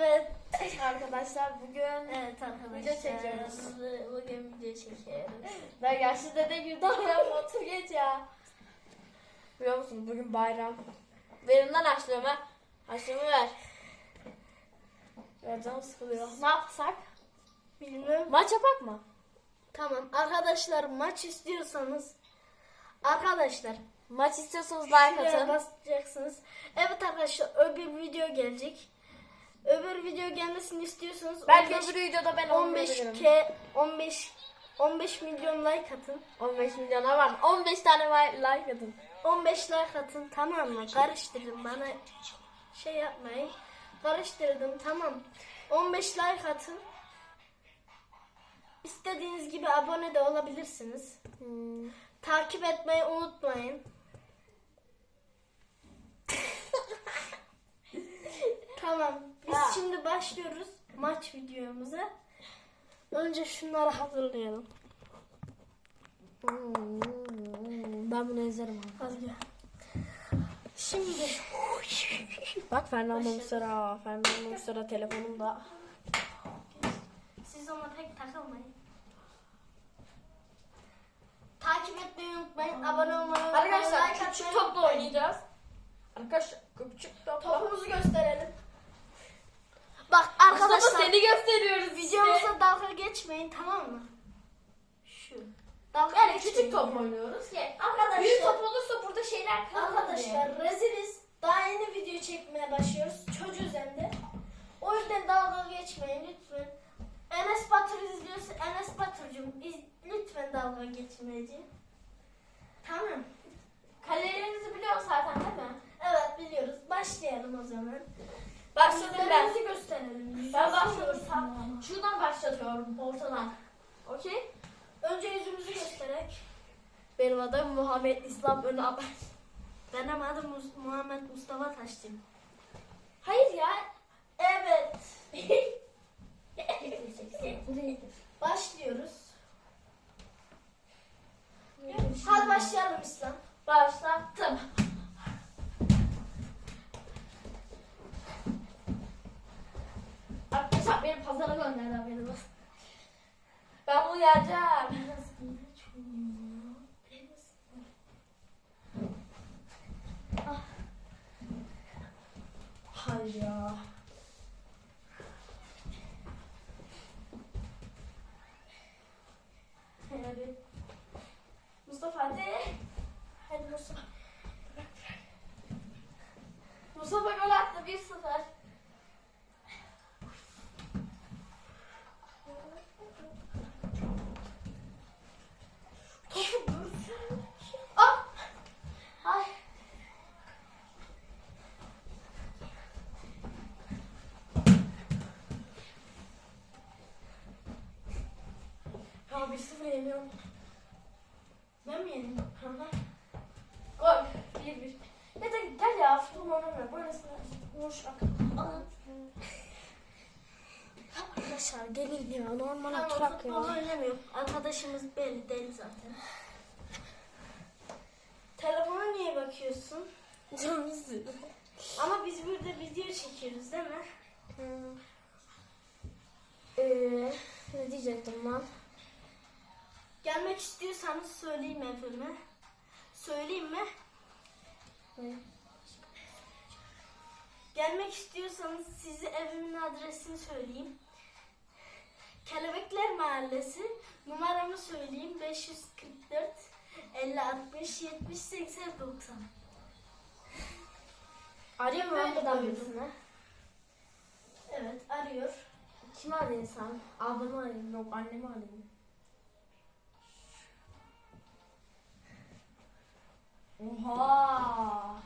Evet. Arkadaşlar bugün Evet arkadaşlar. Video çekiyoruz. Bugün video çekiyoruz. ben yaşlı dede gibi davranıyorum otur geç ya. Biliyor musun bugün bayram. Verin lan harçlığımı. Harçlığımı ver. Ya canım sıkılıyor. Ne yapsak? Bilmiyorum. Maç yapak mı? Tamam arkadaşlar maç istiyorsanız arkadaşlar Maç istiyorsanız like şuraya atın. basacaksınız. Evet arkadaşlar öbür video gelecek. Öbür video gelmesini istiyorsanız Belki 15 öbür videoda ben 15 15 k 15 15 milyon like atın. 15 milyona var. 15 tane like atın. 15 like atın tamam mı? Karıştırdım bana şey yapmayın. Karıştırdım tamam. 15 like atın. İstediğiniz gibi abone de olabilirsiniz. Hmm. Takip etmeyi unutmayın. Tamam. Biz Ha. şimdi başlıyoruz maç videomuza. Önce şunları hazırlayalım. Ben bunu izlerim. Hadi gel. Şimdi Bak Fernando Muslera. Fernando Muslera telefonumda. siz ona pek takılmayın. Takip etmeyi unutmayın. Abone olmayı unutmayın. Arkadaşlar küçük topla oynayacağız. Arkadaşlar küçük topla. Topumuzu gösterelim. Gösteriyoruz videomuza işte. dalga geçmeyin tamam mı? Şu. Dalga Yani geçmeyin. küçük top oynuyoruz ki. Arkadaşlar- Büyük top olursa burada şeyler kalır Arkadaşlar reziliz. Daha yeni video çekmeye başlıyoruz. Çocuğuz hem de. O yüzden dalga geçmeyin lütfen. Enes Batur izliyorsa Enes Batur'cum iz- lütfen dalga geçmeyeceğim. Tamam. Kalelerinizi biliyorsun zaten değil mi? Evet biliyoruz. Başlayalım o zaman. Başladım ben. Yüzlerimizi gösterelim. Ben gösterelim. Şuradan başlatıyorum ortadan. Okey? Önce yüzümüzü göstererek. Benim adım Muhammed İslam Önaber. Benim adım Mus- Muhammed Mustafa Taşçım. Hayır ya. Evet. Başlıyoruz. Hadi başlayalım İslam. Başlattım. Pazara gönderdi haberiniz olsun. Ben bunu yereceğim. Ah. Hayır ya. Hadi. Mustafa hadi. Hadi Mustafa. Mustafa gol attı 1-0. Topu görsün. Ah! Ay. Ya 1-0 yeniyorum. Ben mi hı. Gol. 1-1. Ya da gel ya futbol oynamıyor. Böylesine boş ak. Arkadaşlar gelin ya normal Tamam, oturak futbol ya. oynamıyorum. Arkadaşımız belli değil zaten. Telefona niye bakıyorsun? Canım istiyor. Ama biz burada video çekiyoruz değil mi? Eee ne diyecektim lan? Gelmek istiyorsanız söyleyeyim evime. Söyleyeyim mi? Ne? Gelmek istiyorsanız size evimin adresini söyleyeyim. Kelebekler Mahallesi. Numaramı söyleyeyim. 544 50 60 70 80 90. Arıyor mu Böyle buradan birisine? Evet arıyor. Kimi arayayım sen? Ablamı arayayım. Yok annemi arayayım. Oha!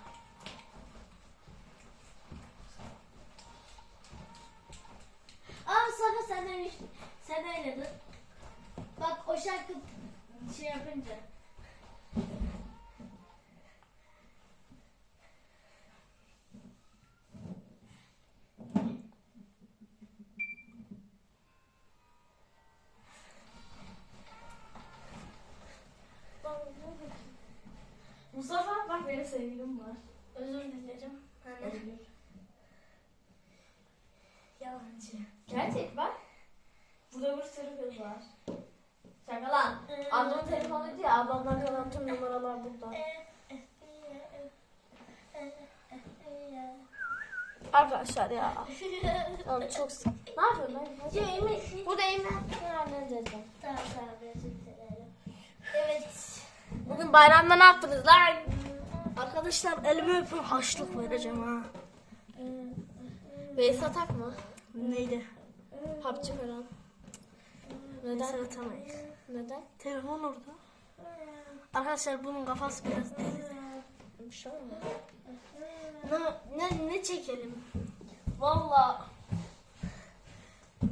Aa Mustafa sen de sen de oynadın. Bak o şarkı şey yapınca. Mustafa bak benim sevgilim var. Özür dilerim. Hani Özgür. ya gerçekçi. Gerçek bak. Burada bir sürü kız var. Şaka lan. Ablamın telefonuydu ya. Ablamdan kalan tüm numaralar burada. Arkadaşlar ya. Oğlum çok sık. Ne yapıyorsun lan? Burada yemek öğreneceğiz. Tamam tamam dilerim. Evet. Bugün bayramda ne yaptınız lan? Arkadaşlar elimi öpün haşlık vereceğim ha. Beysa atak mı? Neydi? Hapçı falan. Neden atamayız. Neden? Telefon orada. Arkadaşlar bunun kafası biraz deli. Bir şey olmuyor. Ne, ne, ne çekelim? Valla.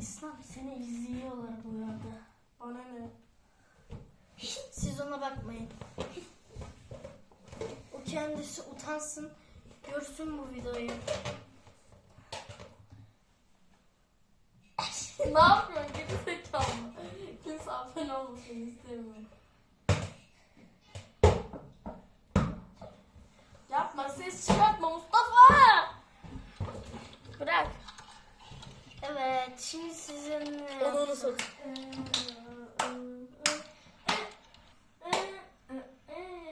İslam seni izliyorlar bu yerde. Bana ne? Siz ona bakmayın. O kendisi utansın. Görsün bu videoyu. ne yapıyorsun? Geri zekalı. Kimse abone olmasını istemiyor. Yapma ses çıkartma Mustafa. Bırak. Evet, şimdi sizin... Onu onu sok.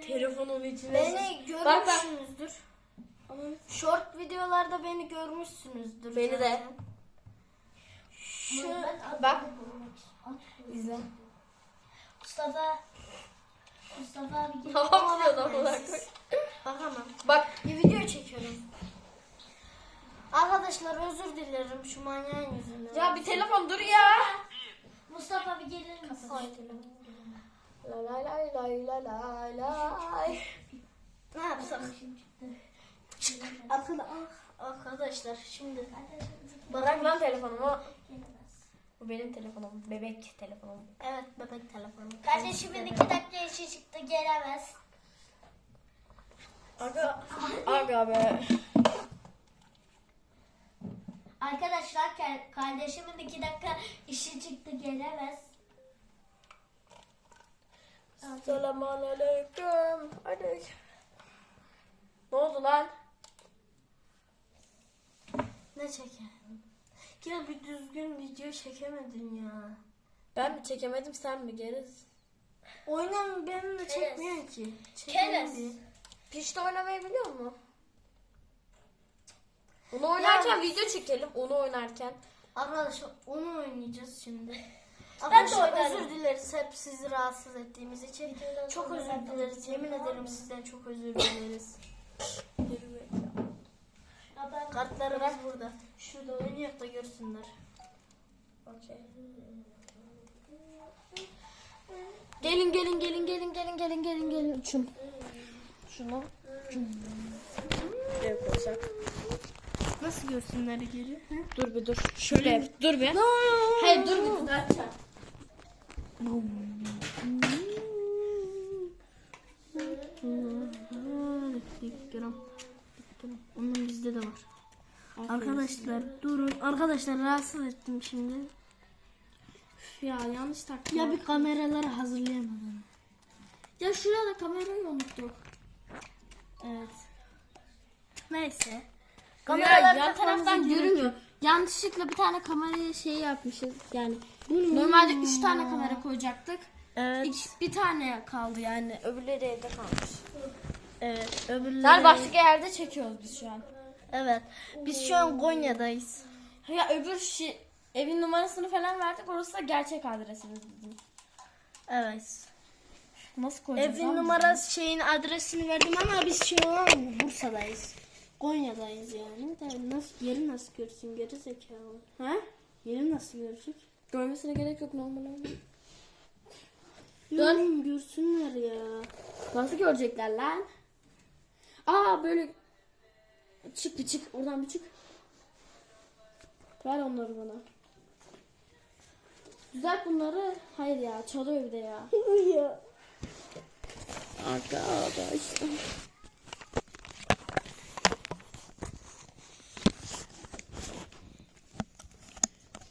Telefonun içine. Beni Bak, bak. görmüşsünüzdür. Short videolarda beni görmüşsünüzdür. Beni de. Şu, Bak. İzle. Mustafa. Mustafa abi. Ne yapıyorsun amına koy? bakamam. Bak. Bir video çekiyorum. Arkadaşlar özür dilerim şu manyağın yüzünden. Ya bir telefon dur ya. Mustafa abi gelir misin? La la lay lay la lay lay. Ne yapsak? Akıl ah, arkadaşlar şimdi Bırak lan telefonumu. Bu benim telefonum. Bebek telefonum. evet bebek telefonu. Kardeşimin iki dakika işi çıktı gelemez. Aga. Aga be. Arkadaşlar ka- kardeşimin iki dakika işi çıktı gelemez. Selamun aleyküm. Hadi. Ne oldu lan? Ne çekelim? Ya bir düzgün video çekemedin ya. Ben mi çekemedim sen mi geriz? Oynan benimle çekmiyorsun ki. Keres. Çekemedi. Pişti oynamayı biliyor musun? Onu oynarken video çekelim. Onu oynarken. Arkadaşlar onu oynayacağız şimdi. Ben de Arkadaşlar oynarım. özür dileriz hep sizi rahatsız ettiğimiz için. Çok özür dileriz. Yemin ederim sizden çok özür dileriz. Kartlarımız burada. Şurada oynuyor da görsünler. Okey. Gelin gelin gelin gelin gelin gelin gelin gelin uçun. Şunu. Ev koysak. Nasıl görsünler geri? Dur bir dur. Şöyle yap. Dur bir. Hayır dur bir dur. Açacağım. Onun bizde de var. Arkadaşlar durun. Arkadaşlar rahatsız ettim şimdi. Üf ya yanlış taktım. Ya bir kameraları hazırlayamadım. ya şurada kamerayı unuttuk. Evet. Neyse. Kameralar yan taraftan görünmüyor. Yanlışlıkla bir tane kameraya şey yapmışız yani. Normalde üç tane kamera koyacaktık. Evet. İki, bir tane kaldı yani. Öbürleri evde kalmış. Evet. Öbürleri. Yani başka yerde çekiyoruz biz şu an. Evet. Biz şu an Konya'dayız. Ya öbür şey, evin numarasını falan verdik. Orası da gerçek adresimiz bizim. Evet. Nasıl koyacağız? Evin lan biz numarası şeyin adresini verdim ama biz şu an Bursa'dayız. Konya'dayız yani. De nasıl yeri nasıl görsün geri zekalı. Ha? Yeri nasıl görecek? Görmesine gerek yok normal oldu. Dön görsünler ya. Nasıl görecekler lan? Aa böyle çık bir çık oradan bir çık. Ver onları bana. Düzelt bunları. Hayır ya çalıyor bir de ya. ya. Arkadaşlar.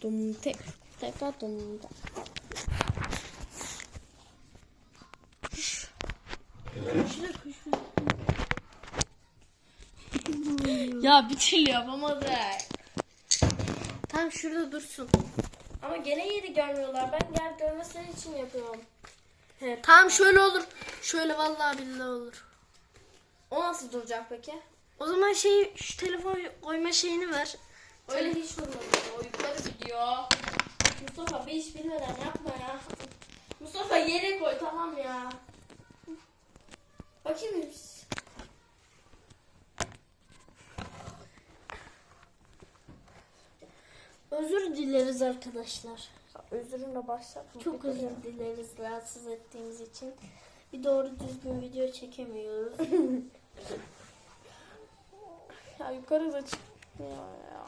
Dum tek tekrar dum tek. Ya bir türlü yapamadık. Tamam Tamam şurada dursun. Ama gene yeri görmüyorlar. Ben gel görmeleri için yapıyorum. Hep. Tamam şöyle olur. Şöyle vallahi billahi olur. O nasıl duracak peki? O zaman şey şu telefon koyma şeyini ver. Öyle hiç durmadı. O yukarı gidiyor. Mustafa bir iş bilmeden yapma ya. Mustafa yere koy tamam ya. Bakayım Özür dileriz arkadaşlar. Özürümle başlatma. Çok özür dileriz rahatsız ettiğimiz için. Bir doğru düzgün video çekemiyoruz. Ya yukarı da çıkmıyor ya.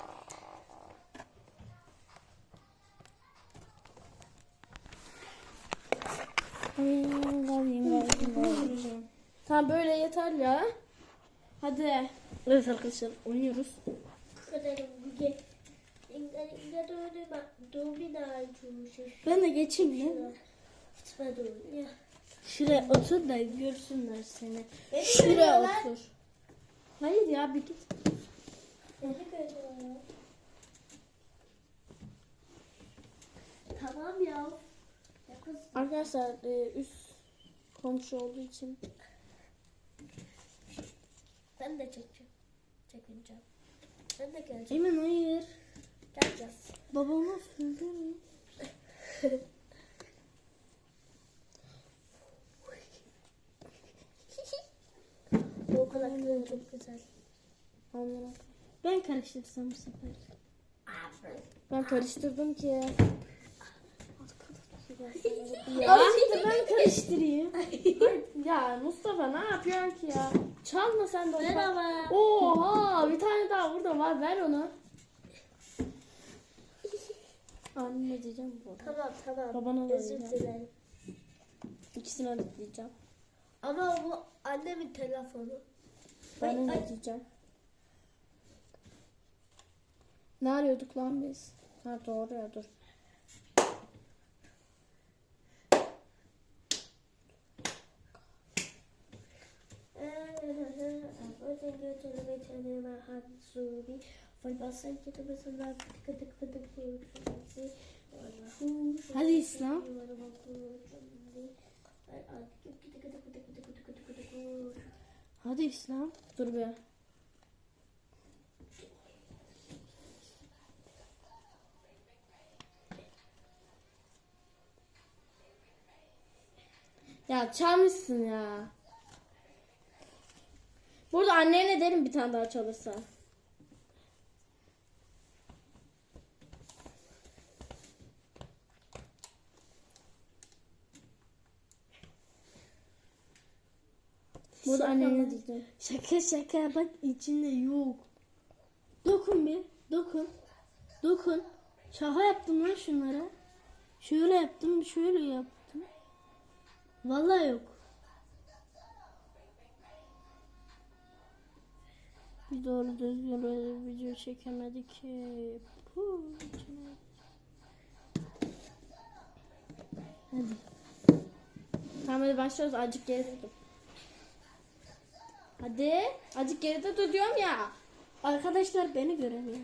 Tamam böyle yeter ya. Hadi. evet arkadaşlar oynuyoruz. Ben de geçeyim mi? Şuraya otur da görsünler seni. Şuraya otur. Hayır ya bir git. Tamam ya. Arkadaşlar e, üst komşu olduğu için Ben de çekeceğim. Çekeceğim. Ben de geleceğim. Emin hayır. Geleceğiz. Babama söylüyorum. O kulaklığı çok güzel. onlara. Ben karıştırsam bu sefer. Ben karıştırdım ki. Ya işte ben karıştırayım. Ya Mustafa ne yapıyorsun ki ya? Çalma sen de Merhaba. Oha bir tane daha burada var ver onu. Anne diyeceğim bu arada. Tamam tamam. Babana da Özür diyeceğim. dilerim. İkisini de diyeceğim. Ama bu annemin telefonu. Ben Ay, de ay. diyeceğim. Ne arıyorduk lan biz? Ha doğru ya dur. Hadi İslam. Hadi İslam. Dur be. Ya çalmışsın ya. Burada annene derim bir tane daha çalırsa. Burada annene diyeceğim. Şaka şaka bak içinde yok. Dokun bir. Dokun. Dokun. Şaka yaptım lan şunlara. Şöyle yaptım, şöyle yaptım. Vallahi yok. Bir doğru düzgün bir video çekemedik ki. Puh, Hadi. Tamam hadi başlıyoruz. Geride dur. Hadi. Azıcık geride dur diyorum ya. Arkadaşlar beni göremiyor.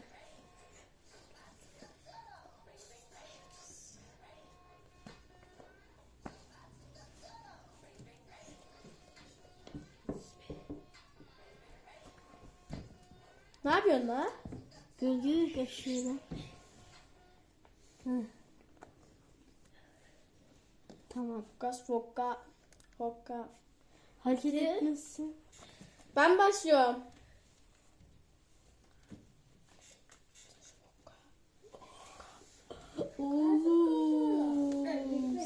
Ne yapıyorsun la? Gölge kaşıyorum. Tamam. Gaz fokka. Fokka. Hareket etmesin. Ben başlıyorum. Oğlum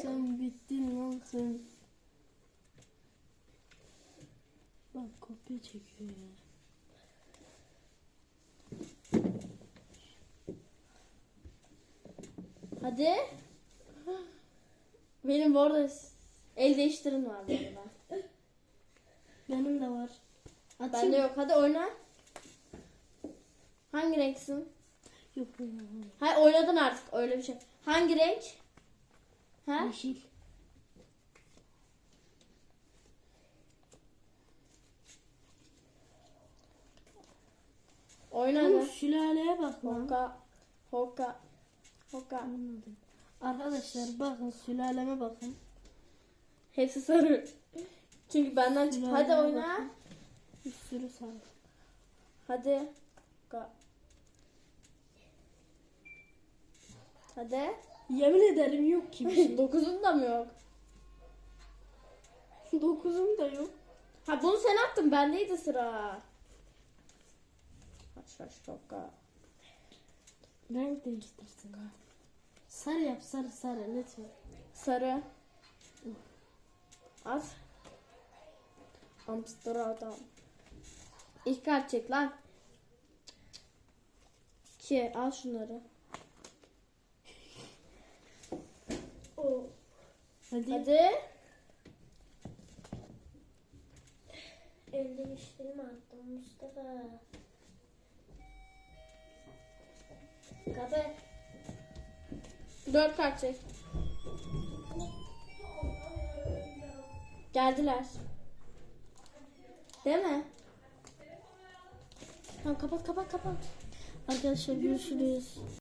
sen bittin lan sen. Bak kopya çekiyor ya. Hadi. Benim bu arada el değiştirin var bu arada. Benim de var. Atayım. Bende yok. Hadi oyna. Hangi renksin? Yok. Hayır oynadın artık öyle bir şey. Hangi renk? Ha? Yeşil. Oyna Oğlum hadi. sülaleye bak lan. Fokka. Hoka. Hoka. Anladım. Arkadaşlar bakın sülaleme bakın. Hepsi sarı. Çünkü benden çıktı. Hadi oyna. bakın. Bir sürü sarı. Hadi. Hoka. Hadi. Yemin ederim yok ki bir şey. Dokuzun da mı yok? Dokuzum da yok. Ha bunu sen attın. Bendeydi sıra. Haş haş hoka. Renk değiştirsin. Sarı yap sarı sarı lütfen. Sarı. At. Amsterdam. İlk kart çek lan. Ki al şunları. Oo. Hadi. Hadi. Elde işlerimi attım Mustafa. Kabe. Dört kart çek. Geldiler. Değil mi? Tamam kapat kapat kapat. Arkadaşlar görüşürüz.